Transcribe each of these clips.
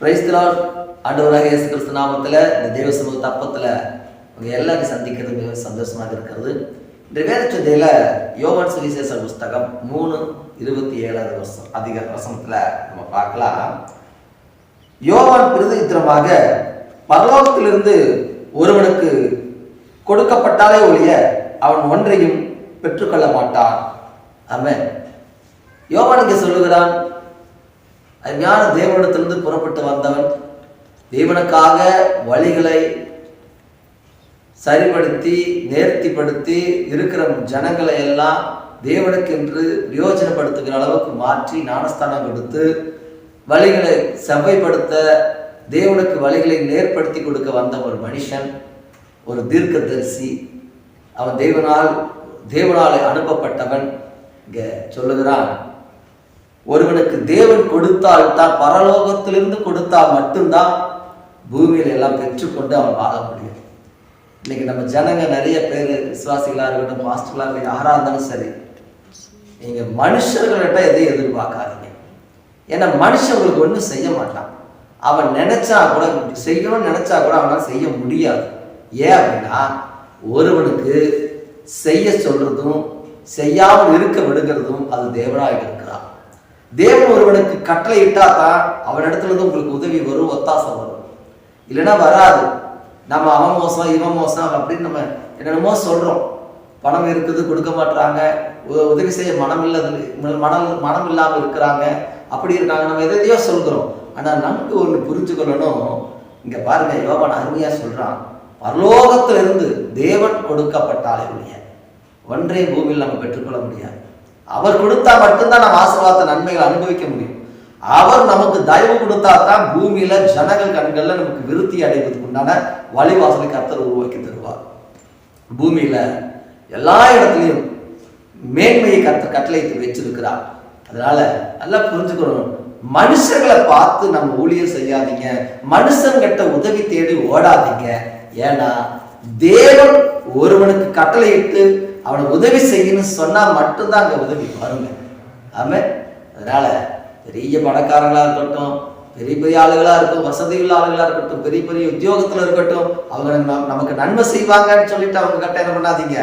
பிரைஸ்தலால் ஆண்டவராக இயேசு கிறிஸ்து நாமத்தில் இந்த தேவ சமூக தப்பத்தில் உங்கள் எல்லாரையும் சந்திக்கிறது மிக சந்தோஷமாக இருக்கிறது. இந்த வேதச்சந்தையில் யோவான் சுவிசேஷ புஸ்தகம் மூணு இருபத்தி ஏழாவது வருஷம் அதிக வசனத்தில் நம்ம பார்க்கலாம். யோவான் பிரதித்திரமாக பரலோகத்திலிருந்து ஒருவனுக்கு கொடுக்கப்பட்டாலே ஒழிய அவன் ஒன்றையும் பெற்றுக்கொள்ள மாட்டான். ஆமென். யோவான் இங்கே சொல்லுகிறான் அருமையான தேவனிடத்திலிருந்து புறப்பட்டு வந்தவன் தேவனுக்காக வழிகளை சரிப்படுத்தி நேர்த்திப்படுத்தி இருக்கிற ஜனங்களை எல்லாம் தேவனுக்கென்று பிரயோஜனப்படுத்துகிற அளவுக்கு மாற்றி ஞானஸ்தானம் கொடுத்து வழிகளை செவ்வைப்படுத்த தேவனுக்கு வழிகளை நேர்படுத்தி கொடுக்க வந்த ஒரு மனுஷன் ஒரு தீர்க்கதரிசி. அவன் தேவனால் தேவனால் அனுப்பப்பட்டவன் இங்கே சொல்லுகிறான். ஒருவனுக்கு தேவன் கொடுத்தால் தான் பரலோகத்திலிருந்து கொடுத்தால் மட்டும்தான் பூமியில எல்லாம் பெற்றுக்கொண்டு அவன் வாழ முடியும். இன்னைக்கு நம்ம ஜனங்க நிறைய பேர் விசுவாசிகளாக இருக்கட்டும் மாஸ்டர்களாக இருக்கட்டும் யாரா இருந்தாலும் சரி நீங்க மனுஷர்கள்ட்ட எதையும் எதிர்பார்க்காதீங்க. ஏன்னா மனுஷன் உங்களுக்கு ஒன்றும் செய்ய மாட்டான். அவன் நினைச்சா கூட செய்யணும்னு நினைச்சா கூட அவனால் செய்ய முடியாது. ஏன் அப்படின்னா ஒருவனுக்கு செய்ய சொல்றதும் செய்யாமல் இருக்க விடுகிறதும் அது தேவனாக இருக்கிறான். தேவன் ஒருவனுக்கு கட்டளை இட்டா தான் அவனிடத்துல இருந்து உங்களுக்கு உதவி வரும் ஒத்தாசம் வரும். இல்லைன்னா வராது. நம்ம அவன் மோசம் இவன் மோசம் அப்படின்னு நம்ம என்னென்னமோ சொல்றோம். பணம் இருக்குது கொடுக்க மாட்றாங்க. உ- உதவி செய்ய மனம் இல்லாத மனம் மனம் இல்லாமல் இருக்கிறாங்க. அப்படி இருக்காங்க. நம்ம எதையோ சொல்கிறோம் ஆனால் நன்கு ஒன்று புரிஞ்சுக்கொள்ளணும். இங்கே பாருங்க யோவான் அருமையாக சொல்கிறான் பரலோகத்திலிருந்து தேவன் கொடுக்கப்பட்டாலே ஒழிய ஒன்றையும் பூமியில் நம்ம பெற்றுக்கொள்ள முடியாது. அவர் கொடுத்தா மட்டும்தான் நம்ம ஆசீர்வாத நன்மைகளை அனுபவிக்க முடியும். அவர் நமக்கு தயவு கொடுத்தா தான் பூமியில ஜனங்கள் கண்கள்ல நமக்கு விருத்தி அடைவதற்கு உண்டான வழிவாசலை கர்த்தர் உருவாக்கி தருவார். பூமியில எல்லா இடத்துலையும் மேன்மையை கத்த கட்டளைத்து வச்சிருக்கிறார். அதனால நல்லா புரிஞ்சுக்கணும். மனுஷங்களை பார்த்து நம்ம ஊழியர் செய்யாதீங்க. மனுஷங்கிட்ட உதவி தேடி ஓடாதீங்க. ஏன்னா தேவன் ஒருவனுக்கு கட்டளையிட்டு அவனுக்கு உதவி செய்யணும்னு சொன்னால் மட்டும்தான் அங்கே உதவி வருங்க. ஆமே? அதனால் பெரிய பணக்காரங்களாக இருக்கட்டும் பெரிய பெரிய ஆளுகளாக இருக்கும் வசதி உள்ள ஆளுகளாக இருக்கட்டும் பெரிய பெரிய உத்தியோகத்தில் இருக்கட்டும் அவங்க நமக்கு நன்மை செய்வாங்கன்னு சொல்லிட்டு அவங்க கிட்ட என்ன பண்ணாதீங்க?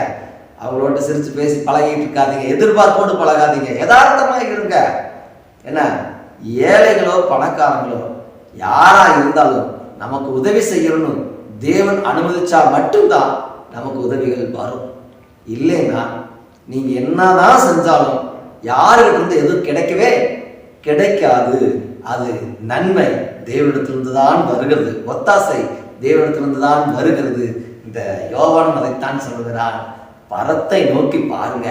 அவங்களோட சிரித்து பேசி பழகிட்டு இருக்காதீங்க எதிர்பார்ப்போடு பழகாதீங்க யதார்த்தமாக இருங்க. என்ன ஏழைகளோ பணக்காரங்களோ யாராக இருந்தாலும் நமக்கு உதவி செய்யணும்னு தேவன் அனுமதிச்சா மட்டும்தான் நமக்கு உதவிகள் வரும். இல்லைன்னா நீங்க என்னதான் செஞ்சாலும் யாருக்கு வந்து எதுவும் கிடைக்கவே கிடைக்காது. அது நன்மை. தேவனிடத்திலிருந்து தான் வருகிறது. ஒத்தாசை தேவனிடத்திலிருந்து தான் வருகிறது. இந்த யோவான் அதைத்தான் சொல்லுகிறான். பரத்தை நோக்கி பாருங்க.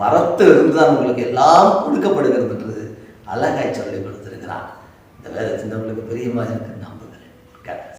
பரத்து இருந்து தான் உங்களுக்கு எல்லாம் கொடுக்கப்படுகிறதுன்றது அழகாய் சொல்லி கொடுத்திருக்கிறான். இந்த வேதத்தின் உங்களுக்கு பிரியமாக இருக்கு.